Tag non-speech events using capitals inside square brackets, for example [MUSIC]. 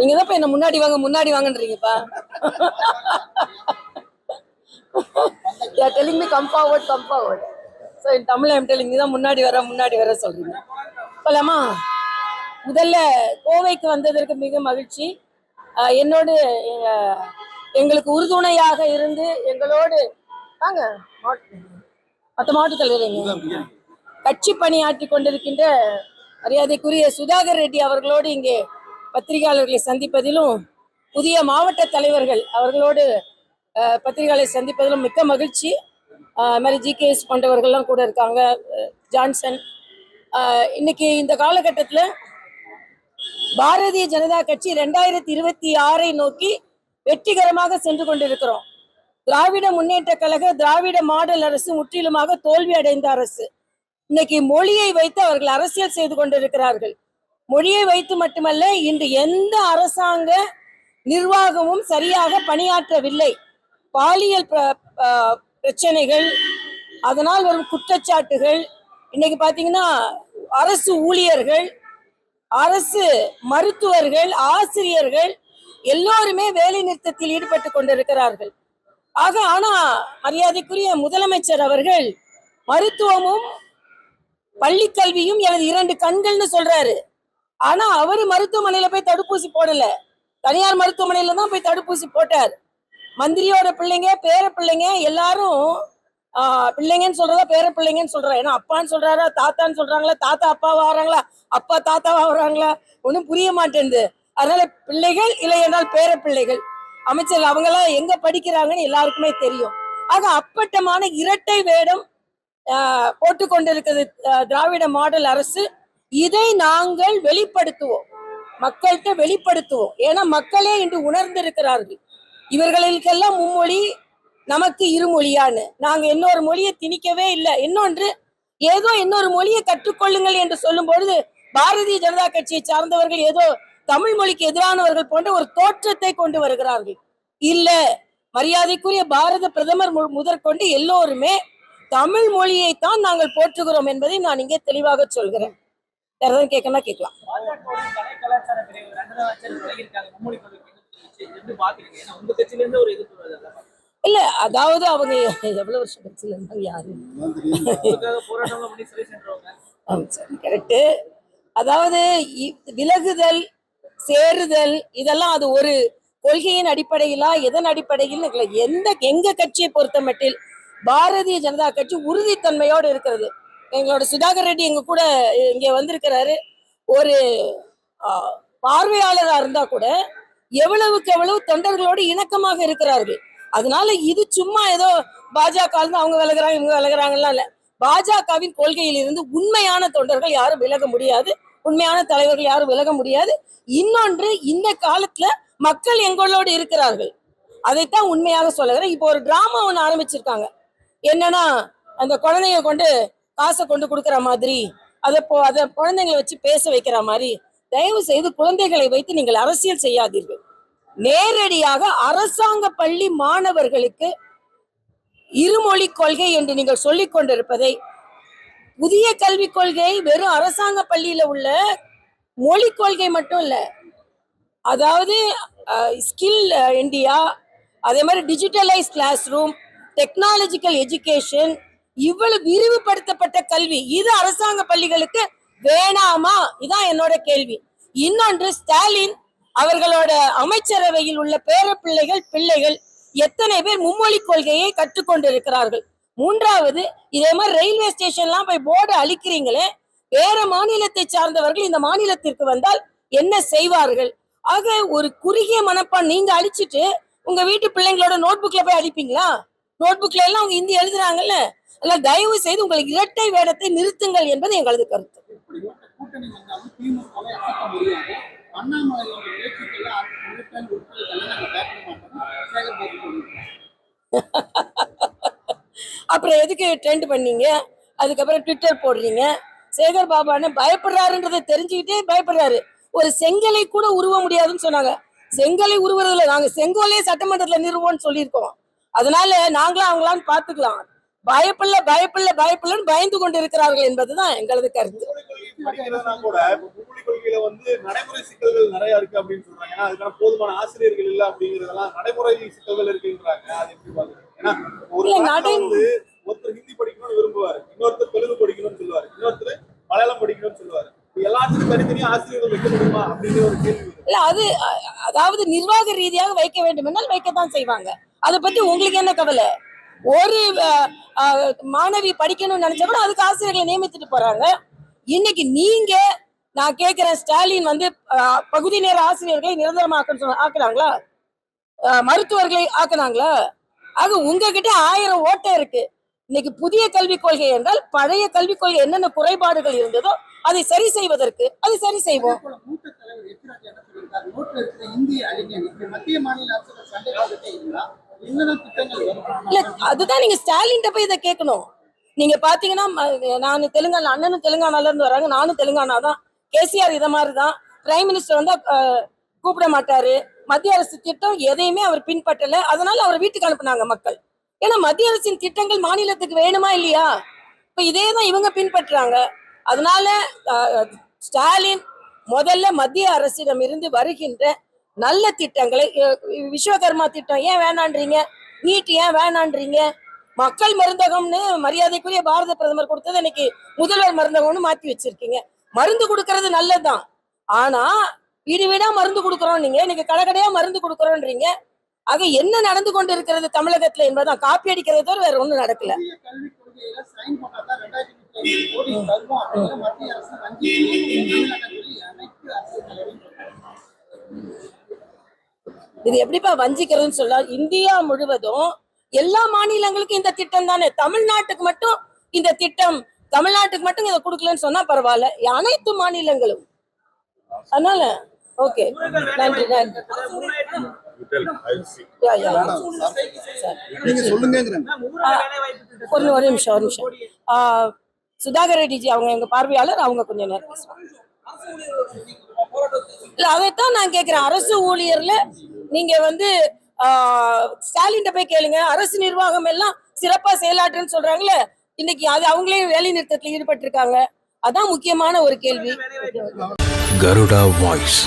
நீங்க தான் என்ன முன்னாடி வாங்க முன்னாடி வாங்கன்றீங்கப்பா. Ya telling me come forward come forward so N Tamil I'm telling தான் முன்னாடி வர முன்னாடி வர சொல்றீங்க. போலாமா? முதல்ல கோவைக்கு வந்ததற்கு மிக மகிழ்ச்சி. என்னோடு எங்களுக்கு உறுதுணையாக இருந்து எங்களோடு வாங்க மற்ற மாவட்ட தலைவர் கட்சி பணியாற்றி கொண்டிருக்கின்ற மரியாதைக்குரிய சுதாகர் ரெட்டி அவர்களோடு இங்கே பத்திரிகையாளர்களை சந்திப்பதிலும் புதிய மாவட்ட தலைவர்கள் அவர்களோடு அஹ், பத்திரிகையாளரை சந்திப்பதிலும் மிக்க மகிழ்ச்சி. அஹ், அது மாதிரி ஜிகேஎஸ் போன்றவர்கள்லாம் கூட இருக்காங்க. ஜான்சன். இன்னைக்கு இந்த காலகட்டத்தில் பாரதிய ஜனதா கட்சி ரெண்டாயிரத்தி இருபத்தி ஆறை நோக்கி வெற்றிகரமாக சென்று கொண்டிருக்கிறோம். திராவிட முன்னேற்ற கழக திராவிட மாடல் அரசு முற்றிலுமாக தோல்வி அடைந்த அரசு. இன்னைக்கு மொழியை வைத்து அவர்கள் அரசியல் செய்து கொண்டிருக்கிறார்கள். மொழியை வைத்து மட்டுமல்ல இன்று எந்த அரசாங்க நிர்வாகமும் சரியாக பணியாற்றவில்லை. பாலியல் பிரச்சனைகள் அதனால் வரும் குற்றச்சாட்டுகள் இன்னைக்கு பாத்தீங்கன்னா அரசு ஊழியர்கள் அரசு மருத்துவர்கள் ஆசிரியர்கள் எல்லோருமே வேலை நிறுத்தத்தில் ஈடுபட்டு கொண்டிருக்கிறார்கள். ஆக ஆனா மரியாதைக்குரிய முதலமைச்சர் அவர்கள் மருத்துவமும் பள்ளி கல்வியும் எனது இரண்டு கண்கள்னு சொல்றாரு. ஆனா அவரு மருத்துவமனையில போய் தடுப்பூசி போடல. தனியார் மருத்துவமனையில தான் போய் தடுப்பூசி போட்டார். மந்திரியோட பிள்ளைங்க பேர பிள்ளைங்க எல்லாரும் பிள்ளைங்கன்னு சொல்றதா பேர பிள்ளைங்கன்னு சொல்றா. ஏன்னா அப்பான்னு சொல்றாரா தாத்தான்னு சொல்றாங்களா தாத்தா அப்பாவா வராங்களா அப்பா தாத்தாவா வராங்களா ஒன்றும் புரிய மாட்டேங்குது அதனால பிள்ளைகள் இல்லை என்றால் பேர பிள்ளைகள். அமைச்சர் அவங்கெல்லாம் எங்க படிக்கிறாங்கன்னு எல்லாருக்குமே தெரியும். ஆக அப்பட்டமான இரட்டை வேடம் ஆஹ், கொண்டிருக்கிறது திராவிட மாடல் அரசு. இதை நாங்கள் வெளிப்படுத்துவோம். மக்கள்கிட்ட வெளிப்படுத்துவோம். ஏன்னா மக்களே இன்று உணர்ந்திருக்கிறார்கள். இவர்களுக்கெல்லாம் மும்மொழி நமக்கு இருமொழியான்னு. நாங்க இன்னொரு மொழியை திணிக்கவே இல்லை. இன்னொன்று ஏதோ இன்னொரு மொழியை கற்றுக்கொள்ளுங்கள் என்று சொல்லும் பொழுது பாரதிய ஜனதா கட்சியை சார்ந்தவர்கள் ஏதோ தமிழ் மொழிக்கு எதிரானவர்கள் போன்ற ஒரு தோற்றத்தை கொண்டு வருகிறார்கள். இல்ல மரியாதைக்குரிய பாரத பிரதமர் மு- முதற்கொண்டு எல்லோருமே தமிழ் மொழியை தான் நாங்கள் போற்றுகிறோம் என்பதை நான் இங்கே தெளிவாக சொல்கிறேன். வேற ஏதாவது கேட்கணும்னா கேட்கலாம். இல்ல அதாவது அவங்க எவ்வளவு வருஷம் கட்சியில இருந்தாங்க யாரு கரெக்டு அதாவது விலகுதல் சேருதல் இதெல்லாம் அது ஒரு கொள்கையின் அடிப்படையிலா எதன் அடிப்படையில். எந்த எங்க கட்சியை பொறுத்த மட்டில் பாரதிய ஜனதா கட்சி உறுதித்தன்மையோடு இருக்கிறது. எங்களோட சுதாகர் ரெட்டி எங்க கூட இங்க வந்திருக்கிறாரு. ஒரு பார்வையாளராக இருந்தா கூட எவ்வளவுக்கு எவ்வளவு தொண்டர்களோடு இணக்கமாக இருக்கிறார்கள். அதனால இது சும்மா ஏதோ பாஜக அவங்க விலகிறாங்க இவங்க விலகிறாங்கலாம் இல்ல. பாஜகவின் கொள்கையில் இருந்து உண்மையான தொண்டர்கள் யாரும் விலக முடியாது. உண்மையான தலைவர்கள் யாரும் விலக முடியாது. இன்னொன்று இந்த காலத்துல மக்கள் எங்களோடு இருக்கிறார்கள். அதைத்தான் உண்மையாக சொல்லுகிறேன் இப்போ ஒரு டிராமா ஒன்று ஆரம்பிச்சிருக்காங்க. என்னன்னா அந்த குழந்தைய கொண்டு காசை கொண்டு கொடுக்குற மாதிரி அதை போ அதை குழந்தைங்களை வச்சு பேச வைக்கிற மாதிரி தயவு செய்து குழந்தைகளை வைத்து நீங்கள் அரசியல் செய்யாதீர்கள். நேரடியாக அரசாங்க பள்ளி மாணவர்களுக்கு இருமொழி கொள்கை என்று நீங்கள் சொல்லிக் கொண்டிருப்பதை புதிய கல்விக் கொள்கை வெறும் அரசாங்க பள்ளியில உள்ள மொழி கொள்கை மட்டும் இல்ல. அதாவது ஸ்கில் இந்தியா அதே மாதிரி digitalise class room technological education இவ்வளவு விரிவுபடுத்தப்பட்ட கல்வி இது அரசாங்க பள்ளிகளுக்கு வேணாமா? இதான் என்னோட கேள்வி. இன்னொன்று ஸ்டாலின் அவர்களோட அமைச்சரவையில் உள்ள பேர பிள்ளைகள் பிள்ளைகள் எத்தனை பேர் மும்மொழி கொள்கையை கற்றுக்கொண்டிருக்கிறார்கள்? மூன்றாவது இதே மாதிரி ரயில்வே ஸ்டேஷன்லாம் போய் போர்டு அழிக்கிறீங்களே வேற மாநிலத்தை சார்ந்தவர்கள் இந்த மாநிலத்திற்கு வந்தால் என்ன செய்வார்கள்? ஆக ஒரு குறுகிய மனப்பான் நீங்க அழிச்சிட்டு உங்க வீட்டு பிள்ளைங்களோட நோட்புக்ல போய் அடிப்பீங்களா நோட்புக்ல எல்லாம் அவங்க ஹிந்தி எழுதுறாங்கல்ல அதனால தயவு செய்து உங்கள் இரட்டை வேடத்தை நிறுத்துங்கள் என்பது எங்களது கருத்து. [LAUGHS] அப்புறம் எதுக்கு ட்ரெண்ட் பண்ணீங்க? அதுக்கப்புறம் ட்விட்டர் போடுறீங்க. சேகர் பாபா அண்ணன் பயப்படுறாருன்றதை தெரிஞ்சுக்கிட்டே பயப்படுறாரு. ஒரு செங்கலை கூட உருவ முடியாதுன்னு சொன்னாங்க. செங்கலை உருவுறதுல நாங்க செங்கோலே சட்டமன்றத்துல நிறுவோம்னு சொல்லியிருக்கோம். அதனால நாங்களும் அவங்களான்னு பாத்துக்கலாம் பயப்படல பயப்படல பயப்படலன்னு பயந்து கொண்டு இருக்கிறார்கள் என்பதுதான் எங்களது கருத்து. ஒருத்தர் ஹிந்தி படிக்கணும்னு விரும்புவாரு. இன்னொருத்தர் தெலுங்கு படிக்கணும்னு சொல்லுவாரு. இன்னொருத்தர் மலையாளம் படிக்கணும்னு சொல்லுவாரு. இல்ல அது அதாவது நிர்வாக ரீதியாக வைக்க வேண்டும் என்றால் வைக்கத்தான் செய்வாங்க. அதை பத்தி உங்களுக்கு என்ன கவலை? ஒரு மாணவி படிக்கணும்னு நினைச்சா கூட அதுக்கு ஆசிரியர்களை நியமித்துட்டு போறாங்க. இன்னைக்கு நீங்க நான் கேட்கிறேன் ஸ்டாலின் வந்து பகுதி நேர ஆசிரியர்களை நிரந்தரமாக்கன்னு சொன்ன ஆக்குனாங்களா? மருத்துவர்களை ஆக்குனாங்களா? ஆக உங்ககிட்ட ஆயிரம் ஓட்டை இருக்கு. இன்னைக்கு புதிய கல்விக் கொள்கை என்றால் பழைய கல்விக் கொள்கை என்னென்ன குறைபாடுகள் இருந்ததோ அதை சரி செய்வதற்கு அதை சரி செய்வோம். மூத்த தலைவர் மத்திய மாநில அரசு இல்ல அதுதான் நீங்க ஸ்டாலின் போய் இதை கேட்கணும். நீங்க பாத்தீங்கன்னா நான் தெலுங்கானா அண்ணனும் தெலுங்கானால இருந்து வராங்க நானும் தெலுங்கானா தான். கேசிஆர் இதை மாதிரி தான். பிரைம் மினிஸ்டர் வந்து கூப்பிட மாட்டாரு. மத்திய அரசு திட்டம் எதையுமே அவர் பின்பற்றல. அதனால அவர் வீட்டுக்கு அனுப்புனாங்க மக்கள். ஏன்னா மத்திய அரசின் திட்டங்கள் மாநிலத்துக்கு வேணுமா இல்லையா? இப்ப இதே தான் இவங்க பின்பற்றுறாங்க அதனால ஸ்டாலின் முதல்ல மத்திய அரசிடம் இருந்து வருகின்ற நல்ல திட்டங்களை விஸ்வகர்மா திட்டம் ஏன் வேணான்றீங்க? நீட் ஏன் வேணான்றீங்க? மக்கள் மருந்தகம்னு மரியாதைக்குரிய பாரத பிரதமர் கொடுத்தது இன்னைக்கு முதல்வர் மருந்தகம்னு மாத்தி வச்சிருக்கீங்க. மருந்து கொடுக்கறது நல்லதுதான். ஆனா வீடு வீடா மருந்து கொடுக்குறோம் நீங்க. இன்னைக்கு கடைக்கடையா மருந்து கொடுக்குறோன்றீங்க. ஆக என்ன நடந்து கொண்டு இருக்கிறது தமிழகத்துல என்பதுதான். காப்பி அடிக்கிறத தவிர வேற ஒண்ணும் நடக்கல. புதிய கல்விக் இது எப்படிப்பா வஞ்சிக்கிறதுன்னு சொல்ல இந்தியா முழுவதும் எல்லா மாநிலங்களுக்கும் இந்த திட்டம் தானே. தமிழ்நாட்டுக்கு மட்டும் இந்த திட்டம் தமிழ்நாட்டுக்கு மட்டும் இதை கொடுக்கலன்னு சொன்னா பரவாயில்ல. அனைத்து மாநிலங்களும். அதனால ஓகே. நன்றி நன்றி. ஒரு ஒரு நிமிஷம் ஒரு நிமிஷம். சுதாகர் ரெட்டிஜி அவங்க எங்க பார்வையாளர் அவங்க கொஞ்சம் நேரம் பேசுவாங்க. இல்ல அதைத்தான் நான் கேக்குறேன். அரசு ஊழியர்ல நீங்க வந்து ஸ்டாலின் போய் கேளுங்க. அரசு நிர்வாகம் எல்லாம் சிறப்பா செயலாற்றுன்னு சொல்றாங்களே இன்னைக்கு அது அவங்களே வேலை நிறுத்தத்தில் ஈடுபட்டிருக்காங்க. அதான் முக்கியமான ஒரு கேள்வி. கருடா வாய்ஸ்.